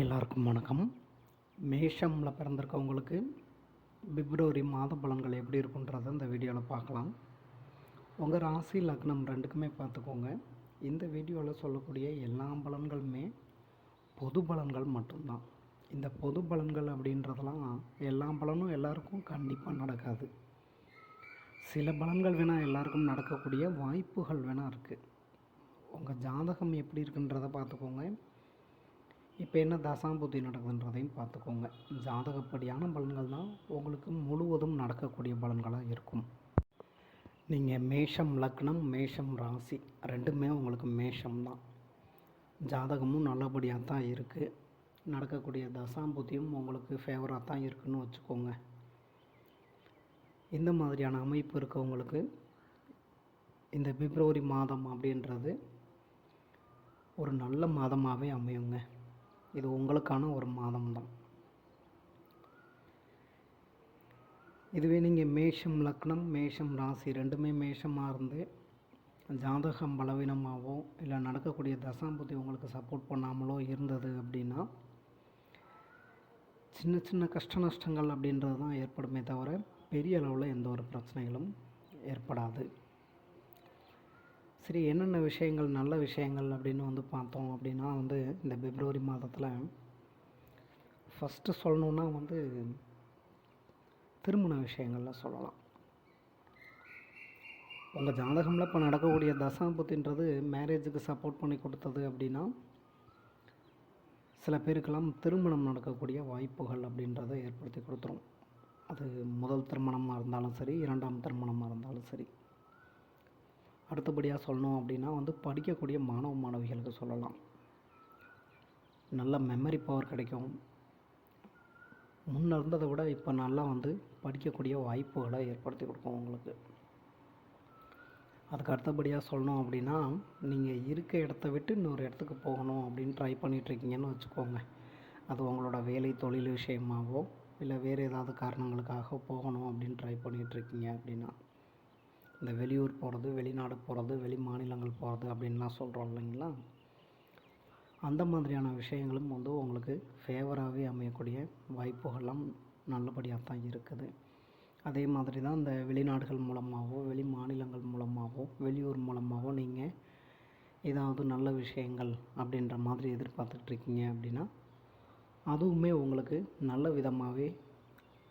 எல்லாருக்கும் வணக்கம். மேஷமில் பிறந்திருக்கவங்களுக்கு பிப்ரவரி மாத பலன்கள் எப்படி இருக்குன்றதை இந்த வீடியோவில் பார்க்கலாம். உங்கள் ராசி லக்னம் ரெண்டுக்குமே பார்த்துக்கோங்க. இந்த வீடியோவில் சொல்லக்கூடிய எல்லா பலன்களுமே பொது பலன்கள் மட்டும்தான். இந்த பொது பலன்கள் அப்படின்றதெல்லாம் எல்லா பலனும் எல்லாருக்கும் கண்டிப்பாக நடக்காது. சில பலன்கள் வேணால் எல்லாருக்கும் நடக்கக்கூடிய வாய்ப்புகள் வேணால் இருக்குது உங்கள் ஜாதகம் எப்படி இருக்குன்றதை பார்த்துக்கோங்க. இப்போ என்ன தசாம்புத்தி நடக்குதுன்றதையும் பார்த்துக்கோங்க. ஜாதகப்படியான பலன்கள் தான் உங்களுக்கு முழுவதும் நடக்கக்கூடிய பலன்களாக இருக்கும். நீங்கள் மேஷம் லக்னம் மேஷம் ராசி ரெண்டுமே உங்களுக்கு மேஷம் தான். ஜாதகமும் நல்லபடியாக தான் இருக்குது நடக்கக்கூடிய தசாம்புத்தியும் உங்களுக்கு ஃபேவராக தான் இருக்குன்னு வச்சுக்கோங்க. இந்த மாதிரியான அமைப்பு இருக்கவங்களுக்கு இந்த பிப்ரவரி மாதம் அப்படின்றது ஒரு நல்ல மாதமாகவே அமையுங்க. இது உங்களுக்கான ஒரு மாதம் தான் இதுவே நீங்கள் மேஷம் லக்னம் மேஷம் ராசி ரெண்டுமே மேஷமாக இருந்து ஜாதகம் பலவீனமாகவோ இல்லை நடக்கக்கூடிய தசாம்புத்தி உங்களுக்கு சப்போர்ட் பண்ணாமலோ இருந்தது அப்படின்னா சின்ன சின்ன கஷ்ட நஷ்டங்கள் அப்படின்றது தான் ஏற்படுமே தவிர பெரிய அளவில் எந்த ஒரு பிரச்சனைகளும் ஏற்படாது. சரி என்னென்ன விஷயங்கள் நல்ல விஷயங்கள் அப்படின்னு வந்து பார்த்தோம் அப்படின்னா வந்து இந்த பிப்ரவரி மாதத்தில் ஃபஸ்ட்டு சொல்லணுன்னா வந்து திருமண விஷயங்களில் சொல்லலாம். உங்கள் ஜாதகமில் இப்போ நடக்கக்கூடிய தசாபத்தின்றது மேரேஜுக்கு சப்போர்ட் பண்ணி கொடுத்தது அப்படின்னா சில பேருக்கெல்லாம் திருமணம் நடக்கக்கூடிய வாய்ப்புகள் அப்படின்றத ஏற்படுத்தி கொடுத்துரும். அது முதல் திருமணமாக இருந்தாலும் சரி இரண்டாம் திருமணமாக இருந்தாலும் சரி. அடுத்தபடியாக சொல்லணும் அப்படின்னா வந்து படிக்கக்கூடிய மாணவ மாணவிகளுக்கு சொல்லலாம். நல்ல மெமரி பவர் கிடைக்கும். முன்ன இருந்ததை விட இப்போ நல்லா வந்து படிக்கக்கூடிய வாய்ப்புகளை ஏற்படுத்தி கொடுக்கும் உங்களுக்கு. அதுக்கு அடுத்தபடியாக சொல்லணும் அப்படின்னா நீங்கள் இருக்க இடத்த விட்டு இன்னொரு இடத்துக்கு போகணும் அப்படின்னு ட்ரை பண்ணிகிட்ருக்கீங்கன்னு வச்சுக்கோங்க. அது உங்களோட வேலை தொழில் விஷயமாகவோ இல்லை வேறு ஏதாவது காரணங்களுக்காக போகணும் அப்படின்னு ட்ரை பண்ணிகிட்ருக்கீங்க அப்படின்னா. இந்த வெளியூர் போகிறது வெளிநாடு போகிறது வெளி மாநிலங்கள் போகிறது அப்படின்லாம் சொல்கிறோம் இல்லைங்களா? அந்த மாதிரியான விஷயங்களும் வந்து உங்களுக்கு ஃபேவராகவே அமையக்கூடிய வாய்ப்புகள்லாம் நல்லபடியாக தான் இருக்குது. அதே மாதிரி தான் இந்த வெளிநாடுகள் மூலமாகவோ வெளி மாநிலங்கள் மூலமாகவோ வெளியூர் மூலமாகவோ நீங்கள் ஏதாவது நல்ல விஷயங்கள் அப்படின்ற மாதிரி எதிர்பார்த்துட்ருக்கீங்க அப்படின்னா அதுவுமே உங்களுக்கு நல்ல விதமாகவே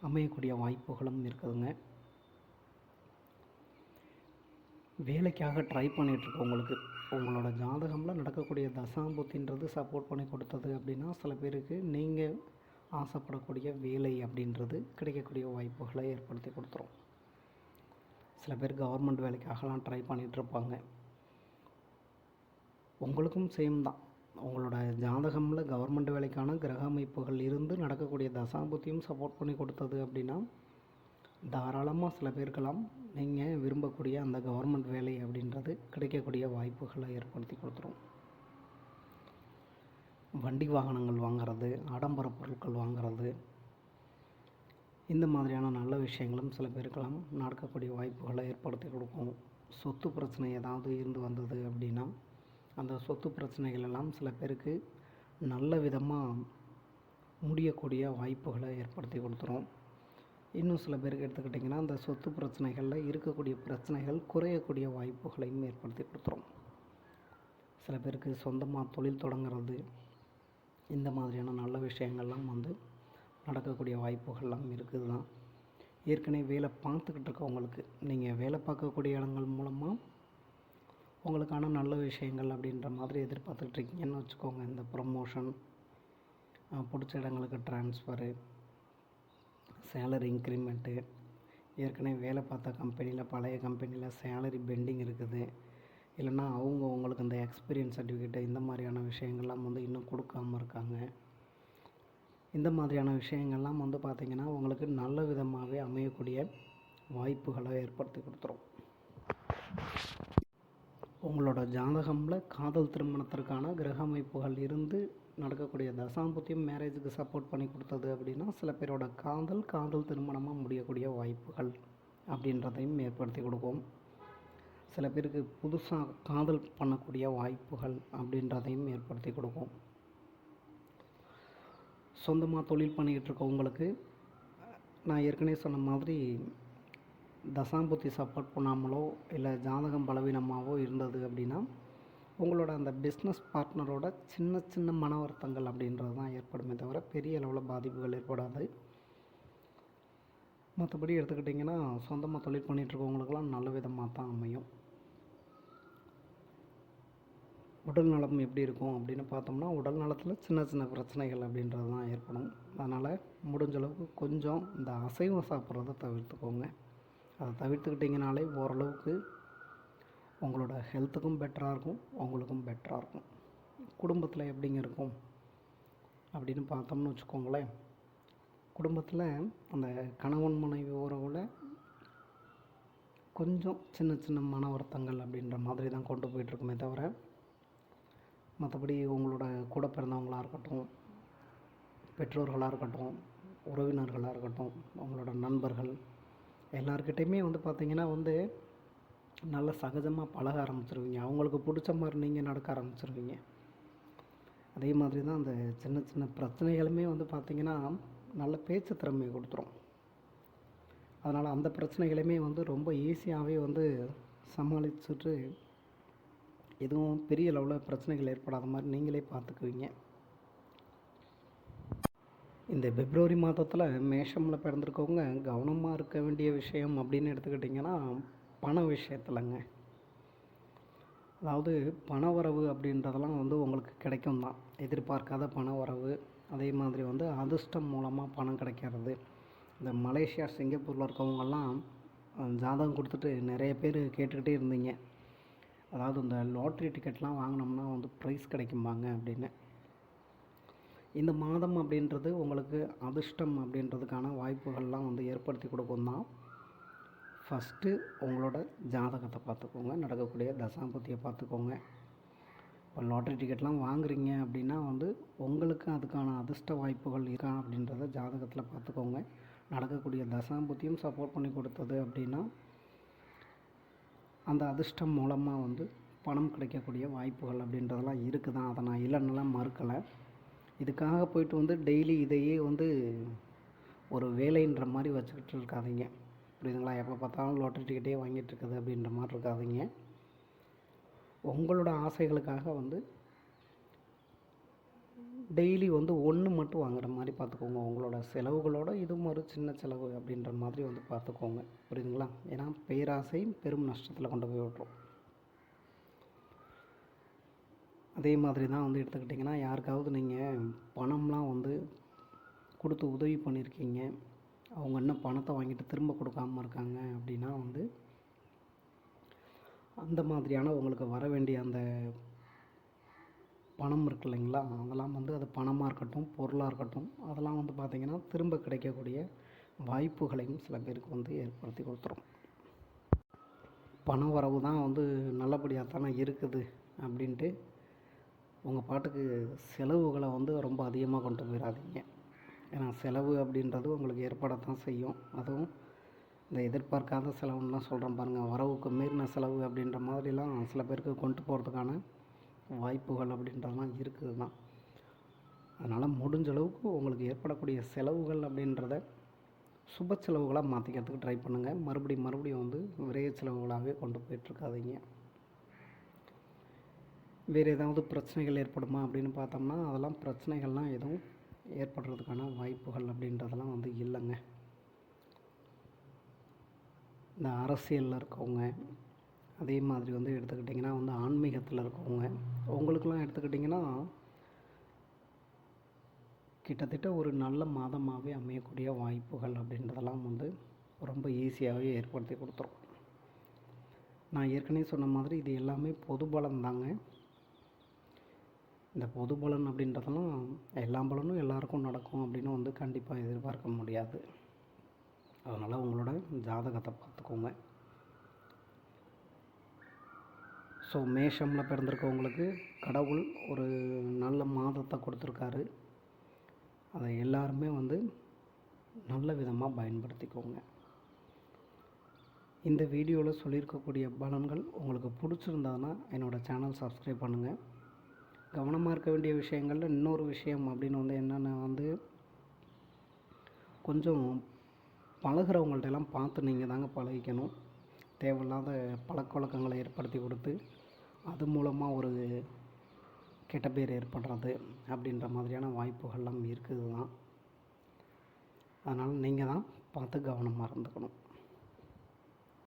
அமையக்கூடிய வாய்ப்புகளும் இருக்குதுங்க. வேலைக்காக ட்ரை பண்ணிகிட்ருக்கவங்களுக்கு உங்களோட ஜாதகமில் நடக்கக்கூடிய தசாம்புத்தின்றது சப்போர்ட் பண்ணி கொடுத்தது அப்படின்னா சில பேருக்கு நீங்கள் ஆசைப்படக்கூடிய வேலை அப்படின்றது கிடைக்கக்கூடிய வாய்ப்புகளை ஏற்படுத்தி கொடுத்துரும். சில பேர் கவர்மெண்ட் வேலைக்காகலாம் ட்ரை பண்ணிகிட்ருப்பாங்க உங்களுக்கும் சேம் தான். உங்களோட ஜாதகமில் கவர்மெண்ட் வேலைக்கான கிரக அமைப்புகள் இருந்து நடக்கக்கூடிய தசாம்புத்தியும் சப்போர்ட் பண்ணி கொடுத்தது அப்படின்னா தாராளமாக சில பேருக்கெல்லாம் நீங்கள் விரும்பக்கூடிய அந்த கவர்மெண்ட் வேலை அப்படின்றது கிடைக்கக்கூடிய வாய்ப்புகளை ஏற்படுத்தி கொடுத்துரும். வண்டி வாகனங்கள் வாங்கிறது ஆடம்பர பொருட்கள் வாங்கிறது இந்த மாதிரியான நல்ல விஷயங்களும் சில பேருக்கெல்லாம் நடக்கக்கூடிய வாய்ப்புகளை ஏற்படுத்தி கொடுக்கும். சொத்து பிரச்சனை ஏதாவது இருந்து வந்தது அப்படின்னா அந்த சொத்து பிரச்சனைகள் எல்லாம் சில பேருக்கு நல்ல விதமாக முடியக்கூடிய வாய்ப்புகளை ஏற்படுத்தி கொடுத்துரும். இன்னும் சில பேருக்கு எடுத்துக்கிட்டிங்கன்னா அந்த சொத்து பிரச்சனைகளில் இருக்கக்கூடிய பிரச்சனைகள் குறையக்கூடிய வாய்ப்புகளையும் ஏற்படுத்தி கொடுத்துரும். சில பேருக்கு சொந்தமாக தொழில் தொடங்குறது இந்த மாதிரியான நல்ல விஷயங்கள்லாம் வந்து நடக்கக்கூடிய வாய்ப்புகள்லாம் இருக்குது தான் ஏற்கனவே வேலை பார்த்துக்கிட்டு இருக்கவங்களுக்கு நீங்கள் வேலை பார்க்கக்கூடிய இடங்கள் மூலமாக உங்களுக்கான நல்ல விஷயங்கள் அப்படின்ற மாதிரி எதிர்பார்த்துக்கிட்டு இருக்கீங்கன்னு வச்சுக்கோங்க. இந்த ப்ரமோஷன் பிடிச்ச இடங்களுக்கு ட்ரான்ஸ்ஃபரு சேலரி இன்க்ரிமெண்ட்டு ஏற்கனவே வேலை பார்த்த கம்பெனியில் பழைய கம்பெனியில் சேலரி பெண்டிங் இருக்குது. இல்லைன்னா அவங்க உங்களுக்கு இந்த எக்ஸ்பீரியன்ஸ் சர்டிஃபிகேட்டு இந்த மாதிரியான விஷயங்கள்லாம் வந்து இன்னும் கொடுக்காம இருக்காங்க. இந்த மாதிரியான விஷயங்கள்லாம் வந்து பார்த்திங்கன்னா உங்களுக்கு நல்ல விதமாகவே அமையக்கூடிய வாய்ப்புகளை ஏற்படுத்தி கொடுத்துரும். உங்களோட ஜாதகமில் காதல் திருமணத்திற்கான கிரக அமைப்புகள் இருந்து நடக்கக்கூடிய தசாம்புத்தியம் மேரேஜுக்கு சப்போர்ட் பண்ணி கொடுத்தது அப்படின்னா சில பேரோட காதல் காதல் திருமணமாக முடியக்கூடிய வாய்ப்புகள் அப்படின்றதையும் ஏற்படுத்தி கொடுக்கும். சில பேருக்கு புதுசாக காதல் பண்ணக்கூடிய வாய்ப்புகள் அப்படின்றதையும் ஏற்படுத்தி கொடுக்கும். சொந்தமாக தொழில் பண்ணிக்கிட்டு இருக்கவங்களுக்கு நான் ஏற்கனவே சொன்ன மாதிரி தசாம்புத்தி சப்போர்ட் பண்ணாமலோ இல்லை ஜாதகம் பலவீனமாகவோ இருந்தது அப்படின்னா உங்களோட அந்த பிஸ்னஸ் பார்ட்னரோட சின்ன சின்ன மன வருத்தங்கள் அப்படின்றது தான் ஏற்படுமே தவிர பெரிய அளவில் பாதிப்புகள் ஏற்படாது. மற்றபடி எடுத்துக்கிட்டிங்கன்னா சொந்தமாக தொழில் பண்ணிகிட்ருக்கவங்களுக்கெல்லாம் நல்ல விதமாக தான் அமையும். உடல் நலம் எப்படி இருக்கும் அப்படின்னு பார்த்தோம்னா உடல் நலத்தில் சின்ன சின்ன பிரச்சனைகள் அப்படின்றது தான் ஏற்படும். அதனால் முடிஞ்ச அளவுக்கு கொஞ்சம் இந்த அசைவம் சாப்பிட்றத தவிர்த்துக்கோங்க. அதை தவிர்த்துக்கிட்டிங்கனாலே ஓரளவுக்கு உங்களோட ஹெல்த்துக்கும் பெட்டராக இருக்கும் உங்களுக்கும் பெட்டராக இருக்கும். குடும்பத்தில் எப்படிங்க இருக்கும்? அப்படின்னு பார்த்தோம்னு வச்சுக்கோங்களேன். குடும்பத்தில் அந்த கணவன் மனைவி உறவில் கொஞ்சம் சின்ன சின்ன மன வருத்தங்கள் அப்படின்ற மாதிரி தான் கொண்டு போயிட்டுருக்குமே தவிர மற்றபடி உங்களோட கூட பிறந்தவங்களாக இருக்கட்டும் பெற்றோர்களாக இருக்கட்டும் உறவினர்களாக இருக்கட்டும் உங்களோட நண்பர்கள் எல்லாருக்கிட்டேயுமே வந்து பார்த்திங்கன்னா வந்து நல்ல சகஜமாக பழக ஆரம்பிச்சிருவீங்க. அவங்களுக்கு பிடிச்ச மாதிரி நீங்கள் நடக்க ஆரம்பிச்சிருவீங்க. அதே மாதிரி தான் அந்த சின்ன சின்ன பிரச்சனைகளுமே வந்து பார்த்திங்கன்னா நல்ல பேச்சு திறமை கொடுத்துரும். அதனால் அந்த பிரச்சனைகளையுமே வந்து ரொம்ப ஈஸியாகவே வந்து சமாளிச்சுட்டு எதுவும் பெரிய லெவலில் பிரச்சனைகள் ஏற்படாத மாதிரி நீங்களே பார்த்துக்குவீங்க இந்த பிப்ரவரி மாதத்தில் மேஷமில் பிறந்திருக்கவங்க கவனமாக இருக்க வேண்டிய விஷயம் அப்படின்னு எடுத்துக்கிட்டிங்கன்னா பண விஷயத்துலங்க. அதாவது பண வரவு அப்படின்றதெல்லாம் வந்து உங்களுக்கு கிடைக்கும் தான் எதிர்பார்க்காத பண வரவு அதே மாதிரி வந்து அதிர்ஷ்டம் மூலமாக பணம் கிடைக்கிறது. இந்த மலேசியா சிங்கப்பூரில் இருக்கவங்கெல்லாம் ஜாதகம் கொடுத்துட்டு நிறைய பேர் கேட்டுக்கிட்டே இருந்தீங்க. அதாவது இந்த லாட்ரி டிக்கெட்லாம் வாங்கினோம்னா வந்து ப்ரைஸ் கிடைக்குமாங்க அப்படின்னு. இந்த மாதம் அப்படின்றது உங்களுக்கு அதிர்ஷ்டம் அப்படின்றதுக்கான வாய்ப்புகள்லாம் வந்து ஏற்படுத்தி கொடுக்கும் தான் ஃபஸ்ட்டு உங்களோட ஜாதகத்தை பார்த்துக்கோங்க. நடக்கக்கூடிய தசாம்பத்தியை பார்த்துக்கோங்க. இப்போ லாட்ரி டிக்கெட்லாம் வாங்குறீங்க அப்படின்னா வந்து உங்களுக்கு அதுக்கான அதிர்ஷ்ட வாய்ப்புகள் இருக்கா அப்படின்றத ஜாதகத்தில் பார்த்துக்கோங்க. நடக்கக்கூடிய தசாம்பத்தியும் சப்போர்ட் பண்ணி கொடுத்தது அப்படின்னா அந்த அதிர்ஷ்டம் மூலமாக வந்து பணம் கிடைக்கக்கூடிய வாய்ப்புகள் அப்படின்றதெல்லாம் இருக்குது தான் அதை நான் இல்லைன்னுலாம் மறுக்கலை. இதுக்காக போயிட்டு வந்து டெய்லி இதையே வந்து ஒரு வேலைன்ற மாதிரி வச்சுக்கிட்டு இருக்காதீங்க. புரியுதுங்களா? எப்போ பார்த்தாலும் லோட்டரி டிக்கெட்டே வாங்கிட்டு இருக்குது அப்படின்ற மாதிரி இருக்காதீங்க. உங்களோட ஆசைகளுக்காக வந்து டெய்லி வந்து ஒன்று மட்டும் வாங்குற மாதிரி பார்த்துக்கோங்க. உங்களோட செலவுகளோட இதுவும் ஒரு சின்ன செலவு அப்படின்ற மாதிரி வந்து பார்த்துக்கோங்க. புரியுதுங்களா? ஏன்னா பேராசை பெரும் நஷ்டத்தில் கொண்டு போய் விட்றோம் அதே மாதிரி தான் வந்து எடுத்துக்கிட்டிங்கன்னா யாருக்காவது நீங்கள் பணம்லாம் வந்து கொடுத்து உதவி பண்ணியிருக்கீங்க. அவங்க இன்னும் பணத்தை வாங்கிட்டு திரும்ப கொடுக்காம இருக்காங்க அப்படின்னா வந்து அந்த மாதிரியான உங்களுக்கு வர வேண்டிய அந்த பணம் இருக்கு இல்லைங்களா? அதெல்லாம் வந்து அது பணமாக இருக்கட்டும் பொருளாக இருக்கட்டும் அதெல்லாம் வந்து பார்த்திங்கன்னா திரும்ப கிடைக்கக்கூடிய வாய்ப்புகளையும் சில பேருக்கு வந்து ஏற்படுத்தி கொடுத்துரும். பண வரவு தான் வந்து நல்லபடியாக தானே இருக்குது அப்படின்ட்டு உங்கள் பாட்டுக்கு செலவுகளை வந்து ரொம்ப அதிகமாக கொண்டு போயிடாதீங்க ஏன்னா செலவு அப்படின்றது உங்களுக்கு ஏற்படத்தான் செய்யும். அதுவும் இந்த எதிர்பார்க்காத செலவுன்னெலாம் சொல்கிறேன் பாருங்கள் வரவுக்கு மீறின செலவு அப்படின்ற மாதிரிலாம் சில பேருக்கு கொண்டு போகிறதுக்கான வாய்ப்புகள் அப்படின்றலாம் இருக்குது தான் அதனால் முடிஞ்ச அளவுக்கு உங்களுக்கு ஏற்படக்கூடிய செலவுகள் அப்படின்றத சுப செலவுகளாக மாற்றிக்கிறதுக்கு ட்ரை பண்ணுங்கள் மறுபடியும் மறுபடியும் வந்து விரைய செலவுகளாகவே கொண்டு போயிட்டுருக்காதீங்க. வேறு ஏதாவது பிரச்சனைகள் ஏற்படுமா அப்படின்னு பார்த்தோம்னா அதெல்லாம் பிரச்சனைகள்லாம் எதுவும் ஏற்படுறதுக்கான வாய்ப்புகள் அப்படின்றதெல்லாம் வந்து இல்லைங்க. இந்த அரசியலில் இருக்கவங்க அதே மாதிரி வந்து எடுத்துக்கிட்டிங்கன்னா வந்து ஆன்மீகத்தில் இருக்கவங்க உங்களுக்கெல்லாம் எடுத்துக்கிட்டிங்கன்னா கிட்டத்தட்ட ஒரு நல்ல மாதமாகவே அமையக்கூடிய வாய்ப்புகள் அப்படின்றதெல்லாம் வந்து ரொம்ப ஈஸியாகவே ஏற்படுத்தி கொடுத்துரும். நான் ஏற்கனவே சொன்ன மாதிரி இது எல்லாமே பொது பலன் தாங்க இந்த பொது பலன் அப்படின்றதெல்லாம் எல்லா பலனும் எல்லாருக்கும் நடக்கும் அப்படின்னு வந்து கண்டிப்பாக எதிர்பார்க்க முடியாது. அதனால் உங்களோட ஜாதகத்தை பார்த்துக்கோங்க. ஸோ மேஷமில் பிறந்திருக்கவங்களுக்கு கடவுள் ஒரு நல்ல மாதத்தை கொடுத்துருக்காரு. அதை எல்லாருமே வந்து நல்ல விதமாக பயன்படுத்திக்கோங்க. இந்த வீடியோவில் சொல்லியிருக்கக்கூடிய பலன்கள் உங்களுக்கு பிடிச்சிருந்ததுன்னா என்னோடய சேனல் சப்ஸ்கிரைப் பண்ணுங்கள் கவனமாக இருக்க வேண்டிய விஷயங்களில் இன்னொரு விஷயம் அப்படின்னு வந்து என்னென்ன வந்து கொஞ்சம் பழகுறவங்கள்ட்ட எல்லாம் பார்த்து நீங்கள் தாங்க பழகிக்கணும். தேவையில்லாத பழக்க வழக்கங்களை ஏற்படுத்தி கொடுத்து அது மூலமாக ஒரு கெட்ட பேர் ஏற்படுறது அப்படின்ற மாதிரியான வாய்ப்புகள்லாம் இருக்குது தான் அதனால் நீங்கள் தான் பார்த்து கவனமாக இருந்துக்கணும்.